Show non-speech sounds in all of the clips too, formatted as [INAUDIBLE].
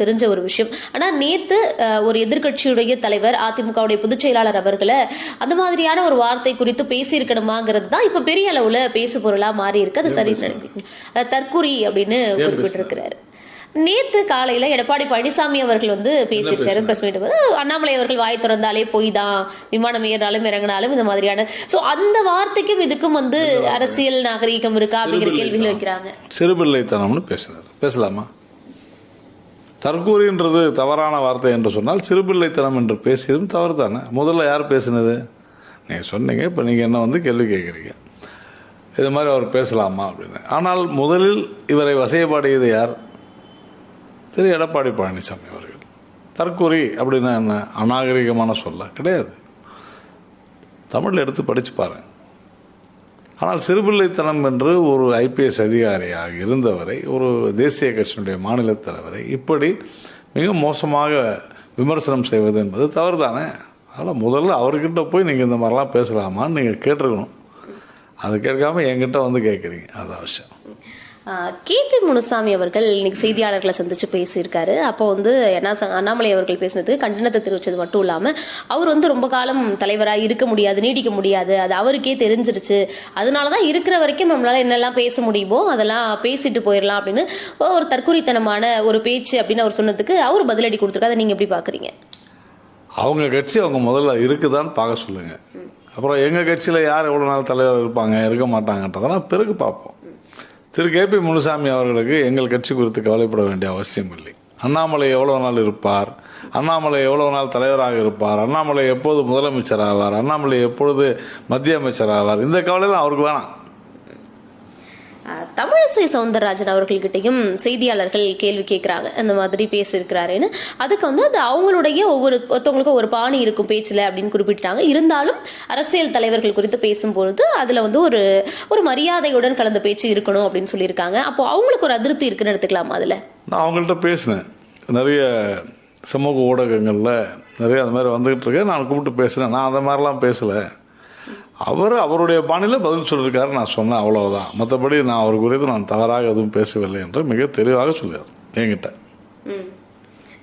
தெரிஞ்ச ஒரு விஷயம். ஆனா நேத்து ஒரு எதிர்க்கட்சியுடைய தலைவர் அதிமுகவுடைய பொதுச் செயலாளர் அவர்களை அந்த மாதிரியான ஒரு வார்த்தை குறித்து பேசியிருக்கணுமாங்கிறது தான் இப்ப பெரிய அளவுல பேசு பொருளா மாறி இருக்கு அது சரி. தற்குறி அப்படின்னு குறிப்பிட்டிருக்கிறாரு. நேத்து காலையில எடப்பாடி பழனிசாமி அவர்கள் வந்து பேசியிருக்காரு பிரஸ் மீட் அண்ணாமலை அவர்கள் வாய் திறந்தாலே போய் தான் விமானம் ஏறினாலும் இறங்கினாலும் இந்த மாதிரியான. சோ அந்த வார்த்தைக்கும் இதுக்கும் வந்து அரசியல் நாகரீகம் இருக்கா அப்படிங்கிற கேள்விகள் வைக்கிறாங்க. சிறுபிள்ளைத்தனம்னு பேசினார் பேசலாமா? தற்கூறின்றது தவறான வார்த்தை என்று சொன்னால் சிறுபிள்ளைத்தனம் என்று பேசியதும் தவறு தானே முதல்ல யார் பேசினது? நீங்கள் சொன்னீங்க இப்போ நீங்கள் என்ன வந்து கேள்வி கேட்குறீங்க? இது மாதிரி அவர் பேசலாமா அப்படின்னு. ஆனால் முதலில் இவரை வசையப்பாடியது யார்? திரு எடப்பாடி பழனிசாமி அவர்கள். தற்கூறி அப்படின்னா என்ன? அநாகரிகமான சொல்ல கிடையாது. தமிழில் எடுத்து படித்து பாருங்க. ஆனால் சிறுபிள்ளைத்தனம் என்று ஒரு ஐபிஎஸ் அதிகாரியாக இருந்தவரை ஒரு தேசிய கட்சியினுடைய மாநில தலைவரை இப்படி மிக மோசமாக விமர்சனம் செய்வது என்பது தவறு தானே அதனால் முதல்ல அவர்கிட்ட போய் நீங்கள் இந்த மாதிரிலாம் பேசலாமான்னு நீங்கள் கேட்டிருக்கணும். அது கேட்காம என்கிட்ட வந்து கேட்குறீங்க. அது அவசியம். கே பி முனுசாமி அவர்கள் இன்னைக்கு செய்தியாளர்களை சந்திச்சு பேசியிருக்காரு. அப்போ வந்து என்ன அண்ணாமலை அவர்கள் பேசினதுக்கு கண்டனத்தை தெரிவிச்சது மட்டும் இல்லாம அவர் வந்து ரொம்ப காலம் தலைவராக இருக்க முடியாது நீடிக்க முடியாது. அது அவருக்கே தெரிஞ்சிருச்சு. அதனாலதான் இருக்கிற வரைக்கும் நம்மளால என்னெல்லாம் பேச முடியுமோ அதெல்லாம் பேசிட்டு போயிடலாம் அப்படின்னு ஒரு தற்குறித்தனமான ஒரு பேச்சு அப்படின்னு அவர் சொன்னதுக்கு அவர் பதிலடி கொடுத்துருக்காரு. அதை நீங்க எப்படி பாக்குறீங்க? அவங்க கட்சி அவங்க முதல்ல இருக்குதான்னு பார்க்க சொல்லுங்க. அப்புறம் எங்கள் கட்சியில் யார் எவ்வளோ நாள் தலைவர் இருப்பாங்க இருக்க மாட்டாங்கன்றதெல்லாம் பிறகு பார்ப்போம். திரு கே பி முனுசாமி அவர்களுக்கு எங்கள் கட்சி குறித்து கவலைப்பட வேண்டிய அவசியம் இல்லை. அண்ணாமலை எவ்வளோ நாள் இருப்பார்? அண்ணாமலை எவ்வளோ நாள் தலைவராக இருப்பார்? அண்ணாமலை எப்போது முதலமைச்சர் ஆவார்? அண்ணாமலை எப்பொழுது மத்திய அமைச்சர் ஆவார்? இந்த கவலையெல்லாம் அவருக்கு வேணாம். தமிழிசை சவுந்தரராஜன் அவர்கள்கிட்டயும் செய்தியாளர்கள் கேள்வி கேட்குறாங்க. அந்த மாதிரி பேசியிருக்கிறாருன்னு அதுக்கு வந்து அது அவங்களுடைய ஒவ்வொரு ஒருத்தவங்களுக்கும் ஒரு பாணி இருக்கும் பேச்சில் அப்படின்னு குறிப்பிட்டாங்க. இருந்தாலும் அரசியல் தலைவர்கள் குறித்து பேசும்பொழுது அதில் வந்து ஒரு ஒரு மரியாதையுடன் கலந்த பேச்சு இருக்கணும் அப்படின்னு சொல்லியிருக்காங்க. அப்போ அவங்களுக்கு ஒரு அதிருப்தி இருக்குன்னு எடுத்துக்கலாமா அதில்? நான் அவங்கள்ட்ட பேசினேன். நிறைய சமூக ஊடகங்களில் நிறைய அந்த மாதிரி வந்துகிட்டு இருக்கேன் நான் கூப்பிட்டு பேசுகிறேன் நான் அந்த மாதிரிலாம் பேசலை. அவர் அவருடைய பாணியில் பதில் சொல்லியிருக்காரு நான் சொன்னேன் அவ்வளவுதான். மற்றபடி நான் அவர் குறித்து நான் தவறாக எதுவும் பேசவில்லை என்று மிக தெளிவாக சொல்லியார் என்கிட்ட.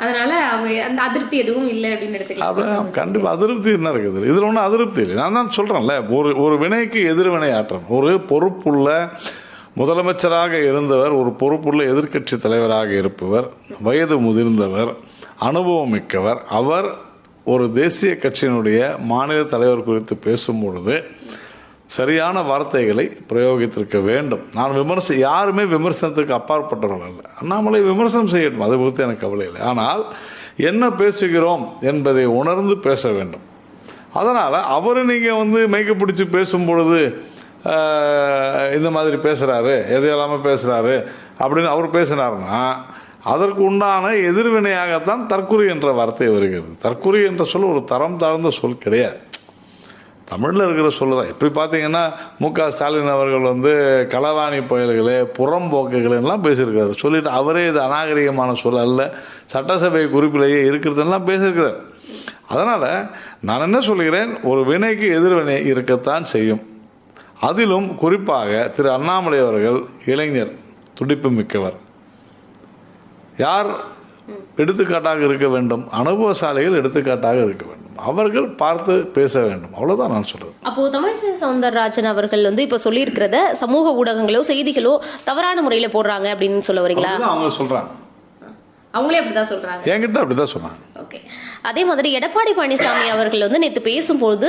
அதனால அவங்க அந்த அதிருப்தி எதுவும் இல்லை அப்படின்னு எடுத்துக்கலாம். கண்டிப்பாக அதிருப்தி என்ன இருக்குது? இதில் ஒன்றும் அதிருப்தி இல்லை. நான் தான் சொல்கிறேன்ல ஒரு ஒரு வினைக்கு எதிர்வினை ஆற்றணும் ஒரு பொறுப்புள்ள முதலமைச்சராக இருந்தவர் ஒரு பொறுப்புள்ள எதிர்க்கட்சி தலைவராக இருப்பவர் வயது முதிர்ந்தவர் அனுபவம் மிக்கவர் அவர் ஒரு தேசிய கட்சியினுடைய மாநில தலைவர் குறித்து பேசும் பொழுது சரியான வார்த்தைகளை பிரயோகித்திருக்க வேண்டும். நான் விமர்ச யாருமே விமர்சனத்துக்கு அப்பாற்பட்டவர்கள் அல்ல. அண்ணாமலை விமர்சனம் செய்யட்டும் அதை குறித்து எனக்கு கவலை இல்லை. ஆனால் என்ன பேசுகிறோம் என்பதை உணர்ந்து பேச வேண்டும். அதனால் அவர் நீங்கள் வந்து மைக்க பிடிச்சி பேசும் பொழுது இந்த மாதிரி பேசுகிறாரு எதையெல்லாமல் பேசுகிறாரு அப்படின்னு அவர் பேசினாருன்னா அதற்கு உண்டான எதிர்வினையாகத்தான் தற்குறி என்ற வார்த்தை வருகிறது. தற்குறி என்ற சொல் ஒரு தரம் தாழ்ந்த சொல் கிடையாது. தமிழில் இருக்கிற சொல்லு தான். இப்படி பார்த்தீங்கன்னா மு க. ஸ்டாலின் அவர்கள் வந்து களவாணி புயல்களே புறம்போக்குகளெல்லாம் பேசியிருக்காரு சொல்லிட்டு அவரே இது அநாகரிகமான சொல் அல்ல. சட்டசபை குறிப்பிலேயே இருக்கிறதெல்லாம் பேசியிருக்கிறார். அதனால் நான் என்ன சொல்கிறேன்? ஒரு வினைக்கு எதிர்வினை இருக்கத்தான் செய்யும். அதிலும் குறிப்பாக திரு அண்ணாமலை அவர்கள் இளைஞர் துடிப்பு மிக்கவர் யார் எடுத்துக்காட்டாக இருக்க வேண்டும்? அனுபவசாலிகள் எடுத்துக்காட்டாக இருக்க வேண்டும். அவர்கள் பார்த்து பேச வேண்டும். அவ்வளவுதான் நான் சொல்றது. அப்போ தமிழிசை சவுந்தரராஜன் அவர்கள் வந்து இப்ப சொல்லியிருக்கிறத சமூக ஊடகங்களோ செய்திகளோ தவறான முறையில போடுறாங்க அப்படின்னு சொல்ல வரீங்களா? அவங்க சொல்றாங்க. அவங்களே அப்படிதான் சொல்றாங்க. என்கிட்ட அப்படிதான் சொன்னாங்க. ஓகே. அதே மாதிரி எடப்பாடி பழனிசாமி அவர்கள் வந்து நேற்று பேசும்போது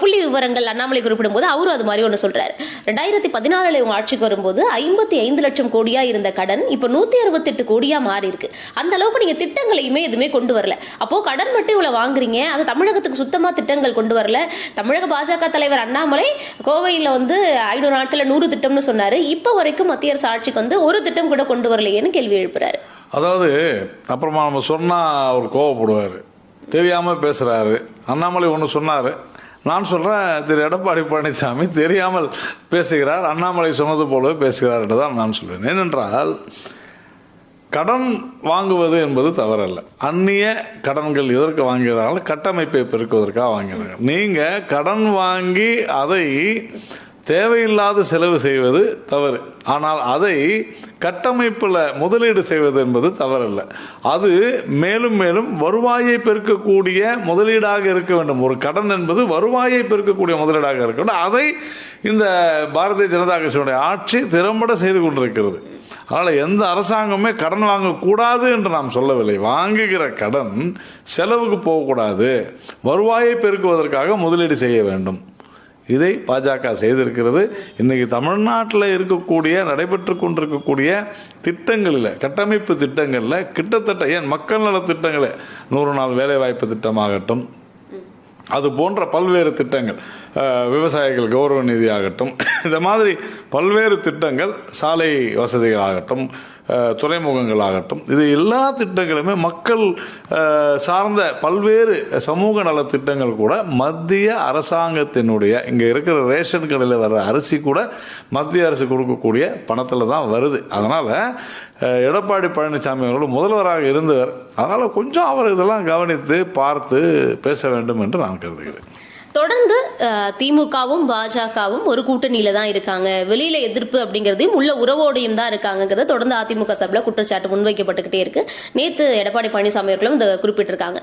புள்ளி விவரங்கள் அண்ணாமலை குறிப்பிடும்போது அவரும் அது மாதிரி ஒன்று சொல்றாரு. ரெண்டாயிரத்தி பதினாலுல இவங்க ஆட்சிக்கு வரும்போது ஐம்பத்தி ஐந்து லட்சம் கோடியா இருந்த கடன் இப்போ நூத்தி அறுபத்தெட்டு கோடியா மாறி இருக்கு. அந்த அளவுக்கு நீங்க திட்டங்களையுமே எதுவுமே கொண்டு வரல. அப்போ கடன் மட்டும் இவ்வளவு வாங்குறீங்க அது தமிழகத்துக்கு சுத்தமா திட்டங்கள் கொண்டு வரல. தமிழக பாஜக தலைவர் அண்ணாமலை கோவையில் வந்து ஐநூறு நாட்கள்ல நூறு திட்டம்னு சொன்னாரு. இப்போ வரைக்கும் மத்திய அரசு ஆட்சிக்கு வந்து ஒரு திட்டம் கூட கொண்டு வரலையேன்னு கேள்வி எழுப்புறாரு. அதாவது அப்புறமா நம்ம சொன்னால் அவர் கோவப்படுவார். தெரியாமல் பேசுகிறாரு அண்ணாமலை ஒன்று சொன்னார். நான் சொல்கிறேன் திரு எடப்பாடி பழனிசாமி தெரியாமல் பேசுகிறார் அண்ணாமலை சொன்னது போலவே பேசுகிறார் என்று தான் நான் சொல்வேன். ஏனென்றால் கடன் வாங்குவது என்பது தவறல்ல. அந்நிய கடன்கள் எதற்கு வாங்கியதால் கட்டமைப்பை பெருக்குவதற்காக வாங்கினாங்க நீங்கள் கடன் வாங்கி அதை தேவையில்லாத செலவு செய்வது தவறு. ஆனால் அதை கட்டமைப்பில் முதலீடு செய்வது என்பது தவறல்ல. அது மேலும் மேலும் வருவாயை பெருக்கக்கூடிய முதலீடாக இருக்க வேண்டும். ஒரு கடன் என்பது வருவாயை பெருக்கக்கூடிய முதலீடாக இருக்க வேண்டும். அதை இந்த பாரதிய ஜனதா கட்சியினுடைய ஆட்சி திறம்பட செய்து கொண்டிருக்கிறது. அதனால் எந்த அரசாங்கமே கடன் வாங்கக்கூடாது என்று நாம் சொல்லவில்லை. வாங்குகிற கடன் செலவுக்கு போகக்கூடாது. வருவாயை பெருக்குவதற்காக முதலீடு செய்ய வேண்டும். இதை பாஜக செய்திருக்கிறது. இன்றைக்கி தமிழ்நாட்டில் இருக்கக்கூடிய நடைபெற்று கொண்டிருக்கக்கூடிய திட்டங்களில் கட்டமைப்பு திட்டங்களில் கிட்டத்தட்ட ஏன் மக்கள் நல திட்டங்களே நூறு நாள் வேலைவாய்ப்பு திட்டமாகட்டும் அது போன்ற பல்வேறு திட்டங்கள் விவசாயிகள் கௌரவ நிதி ஆகட்டும் [COUGHS] இந்த மாதிரி பல்வேறு திட்டங்கள் சாலை வசதிகள் ஆகட்டும் துறைமுகங்கள் ஆகட்டும் இது எல்லா திட்டங்களுமே மக்கள் சார்ந்த பல்வேறு சமூக நலத்திட்டங்கள் கூட மத்திய அரசாங்கத்தினுடைய இங்கே இருக்கிற ரேஷன் கடையில் வர்ற அரிசி கூட மத்திய அரசு கொடுக்கக்கூடிய பணத்தில் தான் வருது. அதனால் எடப்பாடி பழனிசாமி அவர்கள் முதல்வராக இருந்தவர். அதனால் கொஞ்சம் அவர் இதெல்லாம் கவனித்து பார்த்து பேச வேண்டும் என்று நான் கருதுகிறேன். தொடர்ந்து திமுகவும் பாஜகவும் ஒரு கூட்டணியில தான் இருக்காங்க. வெளியில எதிர்ப்பு அப்படிங்கறதையும் உள்ள உறவோடையும் தான் இருக்காங்கிறத தொடர்ந்து அதிமுக சார்பில் குற்றச்சாட்டு முன்வைக்கப்பட்டுக்கிட்டே இருக்கு. நேத்து எடப்பாடி பழனிசாமி அவர்களும் இந்த குறிப்பிட்டிருக்காங்க.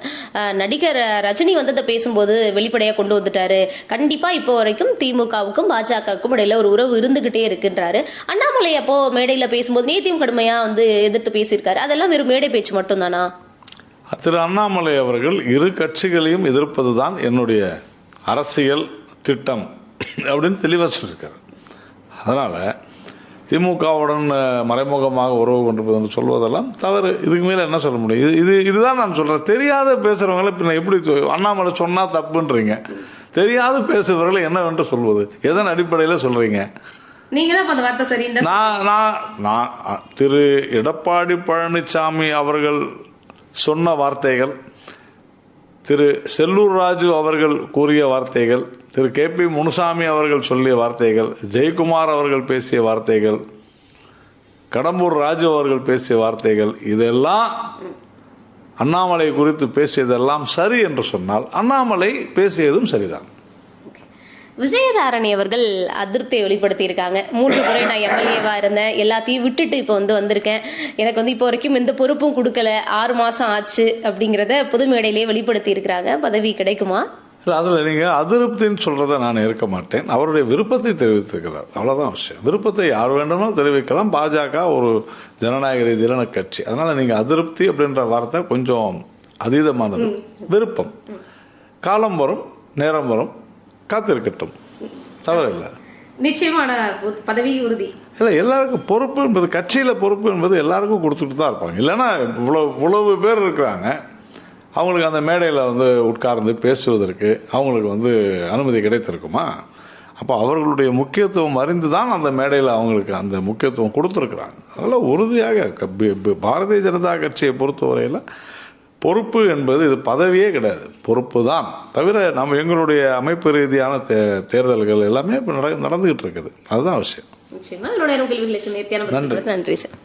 நடிகர் ரஜினி வந்து இதை பேசும்போது வெளிப்படையா கொண்டு வந்துட்டாரு. கண்டிப்பா இப்போ வரைக்கும் திமுகவுக்கும் பாஜகவுக்கும் இடையில ஒரு உறவு இருந்துகிட்டே இருக்குன்றாரு. அண்ணாமலை அப்போ மேடையில பேசும்போது நேத்தியும் கடுமையா வந்து எதிர்த்து பேசியிருக்காரு. அதெல்லாம் வெறும் மேடை பேச்சு மட்டும்தானா? திரு அண்ணாமலை அவர்கள் இரு கட்சிகளையும் எதிர்ப்பதுதான் என்னுடைய அரசியல் திட்டம் அப்படின்னு தெளிவாக சொல்லியிருக்காரு. அதனால் திமுகவுடன் மறைமுகமாக உறவு கொண்டிருப்பது என்று சொல்வதெல்லாம் தவறு. இதுக்கு மேலே என்ன சொல்ல முடியும்? இது இது இதுதான் நான் சொல்கிறேன் தெரியாத பேசுகிறவங்கள பின்ன எப்படி அண்ணாமலை சொன்னால் தப்புன்றீங்க. தெரியாது பேசுபவர்களை என்னவென்று சொல்வது? எதன் அடிப்படையில் சொல்கிறீங்க நான் நான் நான் திரு எடப்பாடி பழனிசாமி அவர்கள் சொன்ன வார்த்தைகள் திரு செல்லூர் ராஜு அவர்கள் கூறிய வார்த்தைகள் திரு கே பி முனுசாமி அவர்கள் சொல்லிய வார்த்தைகள் ஜெயக்குமார் அவர்கள் பேசிய வார்த்தைகள் கடம்பூர் ராஜு அவர்கள் பேசிய வார்த்தைகள் இதெல்லாம் அண்ணாமலை குறித்து பேசியதெல்லாம் சரி என்று சொன்னால் அண்ணாமலை பேசியதும் சரிதான். விஜயதாரணி அவர்கள் அதிருப்தியை வெளிப்படுத்தி இருக்காங்க மூன்று முறை நான் எம்எல்ஏவா இருந்தேன். எல்லாத்தையும் விட்டுட்டு இப்போ வந்து வந்திருக்கேன். எனக்கு வந்து இப்போ வரைக்கும் எந்த பொறுப்பும் கொடுக்கல. ஆறு மாசம் ஆச்சு அப்படிங்கிறத பொது மேடையிலேயே வெளிப்படுத்தி இருக்கிறாங்க பதவி கிடைக்குமா? இல்லை அதில் நீங்கள் அதிருப்தின்னு சொல்கிறத நான் ஏற்க மாட்டேன். அவருடைய விருப்பத்தை தெரிவித்திருக்கிறார் அவ்வளோதான் விஷயம். விருப்பத்தை யார் வேண்டுமானாலும் தெரிவிக்கலாம். பாஜக ஒரு ஜனநாயக ரீதியிலான கட்சி. அதனால் நீங்கள் அதிருப்தி அப்படின்ற வார்த்தை கொஞ்சம் அதீதமானது. விருப்பம். காலம் வரும் நேரம் வரும். காத்திருக்கட்டும். தவறில்லை. நிச்சயமான பதவி உறுதி. இல்லை எல்லாருக்கும் பொறுப்பு என்பது கட்சியில் பொறுப்பு என்பது எல்லாருக்கும் கொடுத்துட்டு தான் இருப்பாங்க. இல்லைன்னா இவ்வளோ இவ்வளவு பேர் இருக்கிறாங்க. அவங்களுக்கு அந்த மேடையில் வந்து உட்கார்ந்து பேசுவதற்கு அவங்களுக்கு வந்து அனுமதி கிடைத்திருக்குமா? அப்போ அவர்களுடைய முக்கியத்துவம் அறிந்து தான் அந்த மேடையில் அவங்களுக்கு அந்த முக்கியத்துவம் கொடுத்துருக்குறாங்க. அதனால் உறுதியாக பாரதிய ஜனதா கட்சியை பொறுத்தவரையில் பொறுப்பு என்பது இது பதவியே கிடையாது. பொறுப்பு தான். தவிர நம்ம எங்களுடைய அமைப்பு ரீதியான தே தேர்தல்கள் எல்லாமே இப்போ நட நடந்துகிட்டு இருக்குது. அதுதான் நிச்சயமா. கேள்விகளுக்கு நேர்த்தியான பதில் கொடுத்ததுக்கு நன்றி சார்.